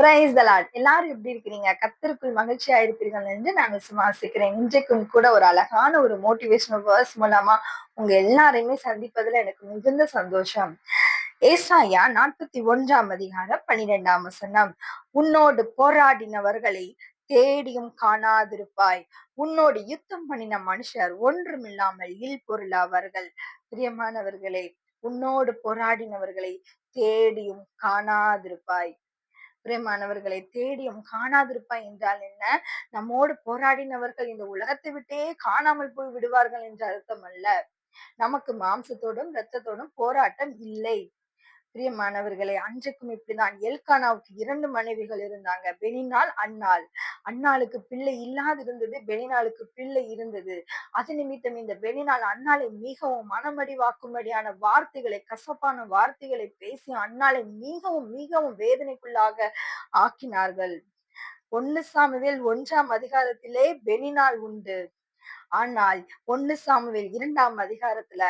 Price தலாட் எல்லாரும் எப்படி இருக்கிறீங்க? கத்திற்குள் மகிழ்ச்சியா இருப்பீர்கள் என்று நான் விசுவாசிக்கிறேன் இன்றைக்கும் கூட ஒரு அழகான ஒரு மோட்டிவேஷனல் வேர்ஸ் மூலமா உங்க எல்லாரையுமே சந்திப்பதுல எனக்கு மிகுந்த சந்தோஷம். ஏசாயா நாற்பத்தி ஒன்றாம் அதிகாரம் பனிரெண்டாம் வசனம். உன்னோடு போராடினவர்களை தேடியும் காணாதிருப்பாய். உன்னோடு யுத்தம் பண்ணின மனுஷர் ஒன்றுமில்லாமல் இல் பொருளாவார்கள் பிரியமானவர்களே உன்னோடு போராடினவர்களை தேடியும் காணாதிருப்பாய். பிரியமானவர்களை தேடியும் காணாதிருப்பாய் என்றால் என்ன? நம்மோடு போராடினவர்கள் இந்த உலகத்தை விட்டே காணாமல் போய் விடுவார்கள் என்ற அர்த்தம் அல்ல. நமக்கு மாம்சத்தோடும் இரத்தத்தோடும் போராட்டம் இல்லை. பிரியமானவர்களே அன்றைக்கும் இப்படிதான். எல்கானாவுக்கு இரண்டு மனைவிகள் இருந்தாங்க. பெனினால் அன்னாள். அன்னாளுக்கு பிள்ளை இல்லாது இருந்தது பெனினாளுக்கு பிள்ளை இருந்தது. அது நிமித்தம் இந்த பெனினால் அன்னாளை மிகவும் மனமடிவாக்கும்படியான வார்த்தைகளை கசப்பான வார்த்தைகளை பேசி அன்னாளை மிகவும் மிகவும் வேதனைக்குள்ளாக ஆக்கினார்கள். ஒன்னு சாமுவேல் ஒன்றாம் அதிகாரத்திலே பெனினால் உண்டு. ஆனால் ஒன்னு சாமுவேல் இரண்டாம் அதிகாரத்துல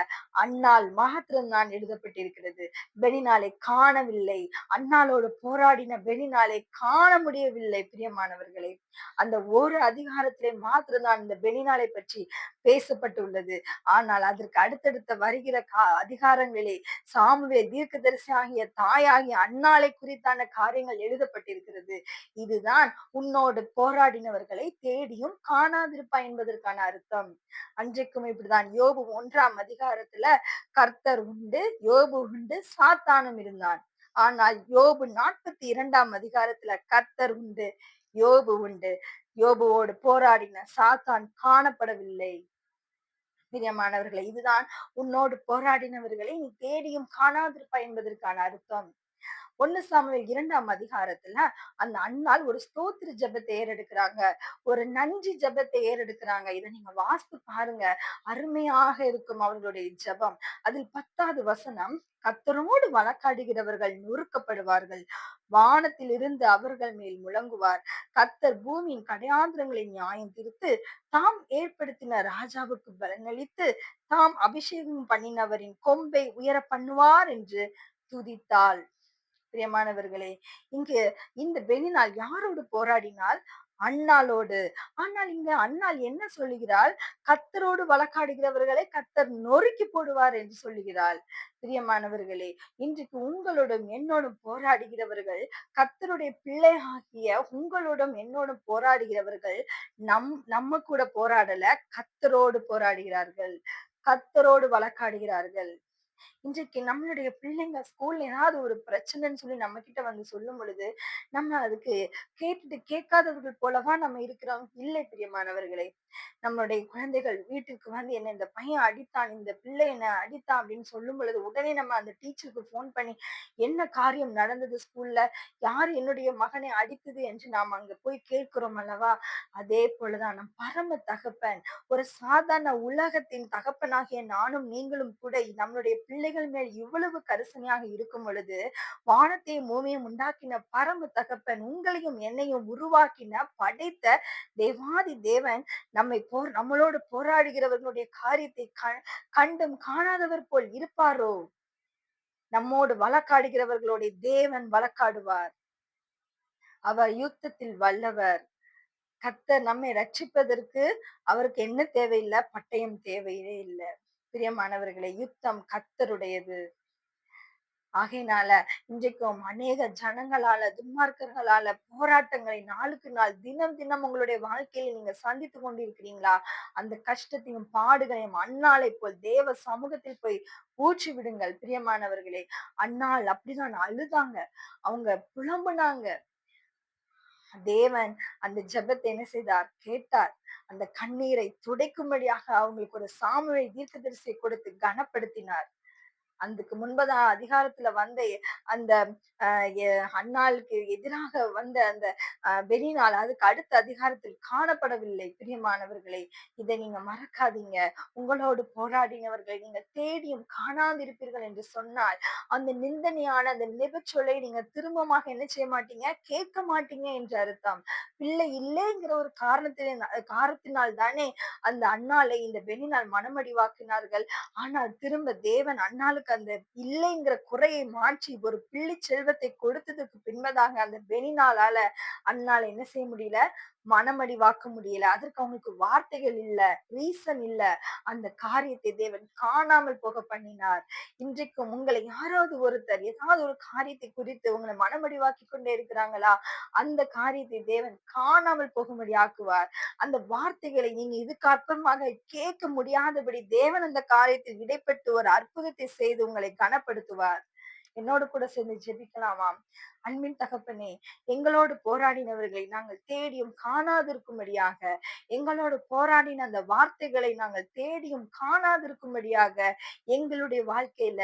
அன்னால் மாத்திரம்தான் எழுதப்பட்டிருக்கிறது. வெளிநாளை காணவில்லை. அன்னாலோடு போராடின வெளிநாளை காண முடியவில்லை பிரியமானவர்களே. அந்த ஒரு அதிகாரத்திலே மாத்திரம்தான் இந்த வெளிநாளை பற்றி பேசப்பட்டுள்ளது. ஆனால் அதற்கு அடுத்தடுத்த வருகிற கா அதிகாரங்களே சாமுவேல் தீர்க்கதரிசி ஆகிய தாயாகிய அன்னாலை குறித்தான காரியங்கள் எழுதப்பட்டிருக்கிறது. இதுதான் உன்னோடு போராடினவர்களை தேடியும் காணாதிருப்பா என்பதற்கான அர்த்தம். அர்த்தம். அன்றைக்கும் இப்படிதான் யோபு ஒன்றாம் அதிகாரத்துல கர்த்தர் உண்டு யோபு உண்டு சாத்தானும் இருந்தான். ஆனால் யோபு நாற்பத்தி இரண்டாம் அதிகாரத்துல கர்த்தர் உண்டு யோபு உண்டு. யோபுவோடு போராடின சாத்தான் காணப்படவில்லை. பிரியமானவர்களை இதுதான் உன்னோடு போராடினவர்களை நீ தேடியும் காணாதிருப்பா என்பதற்கான அர்த்தம். ஒன்னு சாமுவேல் இரண்டாம் அதிகாரத்துல அந்த அண்ணால் ஒரு ஸ்தோத்திர ஜபத்தை ஏறெடுக்கிறாங்க. ஒரு நஞ்சு ஜபத்தை ஏறெடுக்கிறாங்க. இதை நீங்க வாஸ்து பாருங்க. அருமையாக இருக்கும் அவர்களுடைய ஜபம். அதில் பத்தாவது வசனம் கத்தரோடு வழக்காடுகிறவர்கள் நொறுக்கப்படுவார்கள். வானத்தில் இருந்து அவர்கள் மேல் முழங்குவார். கத்தர் பூமியின் கடையாந்திரங்களை நியாயம் திருத்து தாம் ஏற்படுத்தின ராஜாவுக்கு பலனளித்து தாம் அபிஷேகம் பண்ணினவரின் கொம்பை உயர பண்ணுவார் என்று துதித்தாள். பிரியமானவர்களே இங்கு இந்த பெண்ணினால் யாரோடு போராடினால் அண்ணாளோடு. ஆனால் இங்க அண்ணால் என்ன சொல்லுகிறாள்? கத்தரோடு வழக்காடுகிறவர்களை கத்தர் நொறுக்கி போடுவார் என்று சொல்லுகிறாள். பிரியமானவர்களே இன்றைக்கு உங்களோடும் என்னோடும் போராடுகிறவர்கள் கத்தருடைய பிள்ளை ஆகிய உங்களோடும் என்னோடும் போராடுகிறவர்கள் நம் நம்ம கூட போராடல கத்தரோடு போராடுகிறார்கள். கத்தரோடு வழக்காடுகிறார்கள். இன்றைக்கு நம்மளுடைய பிள்ளைங்க ஸ்கூல்ல ஏதாவது ஒரு பிரச்சனைன்னு சொல்லி நம்ம கிட்ட வந்து சொல்லும் பொழுது நம்ம அதுக்கு கேட்டுட்டு கேட்காதவர்கள் போலவா நம்ம இருக்கிறோம். இல்லை பிரியமானவர்களே நம்மளுடைய குழந்தைகள் வீட்டிற்கு வந்து என்ன இந்த பையன் அடித்தான் இந்த பிள்ளை என்ன அடித்தான் அப்படின்னு சொல்லும் பொழுது உடனே நம்ம அந்த டீச்சருக்கு போன் பண்ணி என்ன காரியம் நடந்தது ஸ்கூல்ல யார் என்னுடைய மகனை அடித்தது? என்று நாம் அங்க போய் கேட்கிறோம் அல்லவா? அதே போலதான் நம் பரம தகப்பன் ஒரு சாதாரண உலகத்தின் தகப்பனாகிய நானும் நீங்களும் கூட நம்மளுடைய பிள்ளைகள் மேல் இவ்வளவு கரிசனையாக இருக்கும் பொழுது வானத்தையும் பூமியும் உண்டாக்கின பரம தகப்பன் உங்களையும் என்னையும் உருவாக்கின படைத்த தேவாதி தேவன் நம்மை போர் நம்மளோடு போராடுகிறவர்களுடைய காரியத்தை கண்டும் காணாதவர் போல் இருப்பாரோ? நம்மோடு வழக்காடுகிறவர்களுடைய தேவன் வழக்காடுவார். அவர் யுத்தத்தில் வல்லவர். கத்தர் நம்மை ரட்சிப்பதற்கு அவருக்கு என்ன தேவையில்லை? பட்டயம் தேவையே இல்லை. பிரியமானவர்களை யுத்தம் கத்தருடையது ஆகையினால இன்றைக்கும் அநேக ஜனங்களால துன்மார்க்கர்களால போராட்டங்களை நாளுக்கு நாள் தினம் தினம் உங்களுடைய வாழ்க்கையில நீங்க சந்தித்து கொண்டிருக்கிறீங்களா? அந்த கஷ்டத்தையும் பாடுகளையும் அந்நாளை போல் தேவ சமூகத்தில் போய் ஊற்றி விடுங்கள். பிரியமானவர்களே அண்ணாள் அப்படிதான் அழுதாங்க. அவங்க புலம்புனாங்க. தேவன் அந்த ஜபத்தை என்ன செய்தார்? கேட்டார். அந்த கண்ணீரை துடைக்கும்படியாக அவங்களுக்கு ஒரு சாமுவை தீர்க்கதரிசியை கொடுத்து கனப்படுத்தினார். அதுக்கு முன்பதான் அதிகாரத்துல வந்த அந்த அண்ணாளுக்கு எதிராக வந்த அந்த பெரிநாள் அதுக்கு அடுத்த அதிகாரத்தில் காணப்படவில்லை. பிரியமானவர்களை இதை நீங்க மறக்காதீங்க. உங்களோடு போராடினவர்கள் நீங்க தேடியும் காணாதிருப்பீர்கள் என்று சொன்னால் அந்த நிந்தனையான அந்த நிபச்சொலை நீங்க திரும்பமாக என்ன செய்ய மாட்டீங்க? கேட்க மாட்டீங்க என்று அர்த்தம். பிள்ளை இல்லைங்கிற ஒரு காரணத்திலே காரணத்தினால் தானே அந்த அண்ணாலை இந்த பெண்ணினால் மனமடிவாக்கினார்கள். ஆனால் திரும்ப தேவன் அண்ணாளுக்கு அவருக்கு அந்த இல்லைங்கிற குறையை மாற்றி ஒரு பிள்ளை செல்வத்தை கொடுத்ததுக்கு பின்பதாக அந்த பெனினாலால அன்னால என்ன செய்ய முடியல? மனமடிவாக்க முடியல. அதற்கு அவங்களுக்கு வார்த்தைகள் இல்ல ரீசன் இல்ல. அந்த காரியத்தை தேவன் காணாமல் போக பண்ணினார். இன்றைக்கும் உங்களை யாராவது ஒருத்தர் ஏதாவது ஒரு காரியத்தை குறித்து உங்களை மனமடிவாக்கி கொண்டே இருக்கிறாங்களா? அந்த காரியத்தை தேவன் காணாமல் போகும்படி ஆக்குவார். அந்த வார்த்தைகளை நீங்க இதுக்கு அற்பமாக கேட்க முடியாதபடி தேவன் அந்த காரியத்தில் இடைப்பட்டு ஒரு அற்புதத்தை செய்து உங்களை கனப்படுத்துவார். என்னோடு கூட சேர்ந்து ஜெபிக்கலாமாம். அன்பின் தகப்பனே எங்களோடு போராடினவர்களை நாங்கள் தேடியும் காணாதிருக்கும்படியாக எங்களோடு போராடின அந்த வார்த்தைகளை நாங்கள் தேடியும் காணாதிருக்கும்படியாக எங்களுடைய வாழ்க்கையில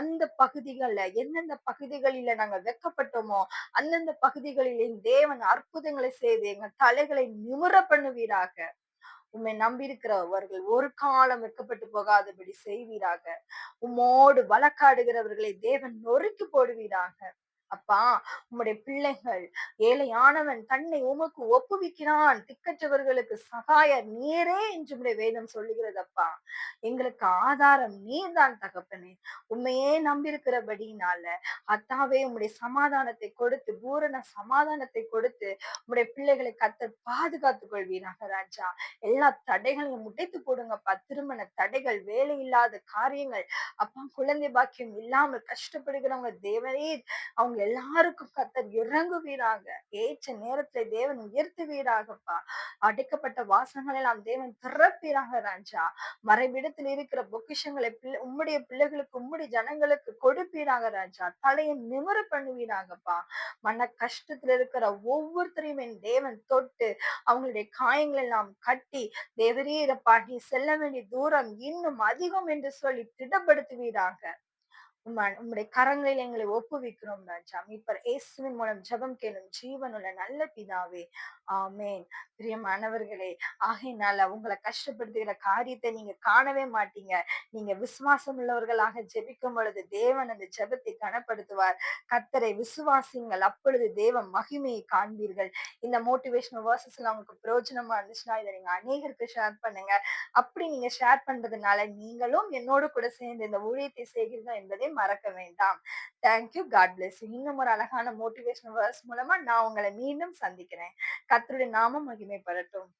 அந்த பகுதிகளில் எந்தெந்த பகுதிகளில நாங்கள் வெக்கப்பட்டோமோ அந்தந்த பகுதிகளில் தேவன் அற்புதங்களை செய்து எங்கள் தலைகளை நிமிர பண்ணுவீராக. உம்மை நம்பியிருக்கிறவர்கள் ஒரு காலம் வெட்கப்பட்டு போகாதபடி செய்வீராக. உம்மோடு வழக்காடுகிறவர்களை தேவன் நொறுக்கி போடுவீராக. அப்பா உம்முடைய பிள்ளைகள் ஏழையானவன் தன்னை உமக்கு ஒப்புவிக்கிறான். திக்கற்றவர்களுக்கு சகாய நீரே என்று உம்முடைய வேதம் சொல்லுகிறதப்பா எங்களுக்கு ஆதாரம் நீர்தான் தகப்பனே. உண்மையே நம்பியிருக்கிறபடினால அத்தாவே உம்முடைய சமாதானத்தை கொடுத்து பூரண சமாதானத்தை கொடுத்து உம்முடைய பிள்ளைகளை கத்த பாதுகாத்துக் கொள்வீராக ராஜா. எல்லா தடைகளையும் முட்டைத்து போடுங்கப்பா திருமண தடைகள் வேலை இல்லாத காரியங்கள் அப்பா குழந்தை பாக்கியம் இல்லாமல் கஷ்டப்படுகிறவங்க தேவரே அவங்க எல்லாருக்கும் கத்தர் இறங்குவீராக. ஏற்ற நேரத்துல தேவன் உயர்த்துவீராகப்பா. அடைக்கப்பட்ட வாசங்களை நாம் தேவன் திறப்பீராக ராஜா. மறைவிடத்தில் இருக்கிற பொக்கிஷங்களை பிள்ளை உம்முடைய பிள்ளைகளுக்கு உம்முடைய ஜனங்களுக்கு கொடுப்பீராக ராஜா. தலையை நிமிர பண்ணுவீராகப்பா. மன கஷ்டத்துல இருக்கிற ஒவ்வொருத்தரையும் என் தேவன் தொட்டு அவங்களுடைய காயங்கள் எல்லாம் கட்டி தேவரீரப்பா நீ செல்ல வேண்டிய தூரம் இன்னும் அதிகம் என்று சொல்லி திடப்படுத்துவீராக. உம்முடைய கரங்களில் எங்களை ஒப்புவிக்கிறோம் ராஜா. மீட்பர் இயேசுவின் மூலம் ஜெபம் கேளும் ஜீவனுள்ள நல்ல பிதாவே. ஆமேன். பிரியமானவர்களே ஆகையினால உங்களை கஷ்டப்படுத்துகிற காரியத்தை நீங்க காணவே மாட்டீங்க. நீங்க விசுவாசம் உள்ளவர்களாக ஜெபிக்கும் பொழுது தேவன் அந்த ஜெபத்தை கனப்படுத்துவார். கத்தரை விசுவாசிங்கள் அப்பொழுது தேவ மகிமையை காண்பீர்கள். இந்த மோட்டிவேஷனல் வேர்சஸ் எல்லாம் உங்களுக்கு பிரயோஜனமா இருந்துச்சுன்னா இதை நீங்க அநேகருக்கு ஷேர் பண்ணுங்க. அப்படி நீங்க ஷேர் பண்றதுனால நீங்களும் என்னோடு கூட சேர்ந்து இந்த ஊழியத்தை செய்கிறீர்கள் என்பதை மறக்க வேண்டாம். தேங்க்யூ காட் பிளஸ் இன்னும் ஒரு அழகான மோட்டிவேஷனல் வேர்ஸ் மூலமா நான் உங்களை மீண்டும் சந்திக்கிறேன். கத்தருடைய நாமம் மகிமைப்படட்டும்.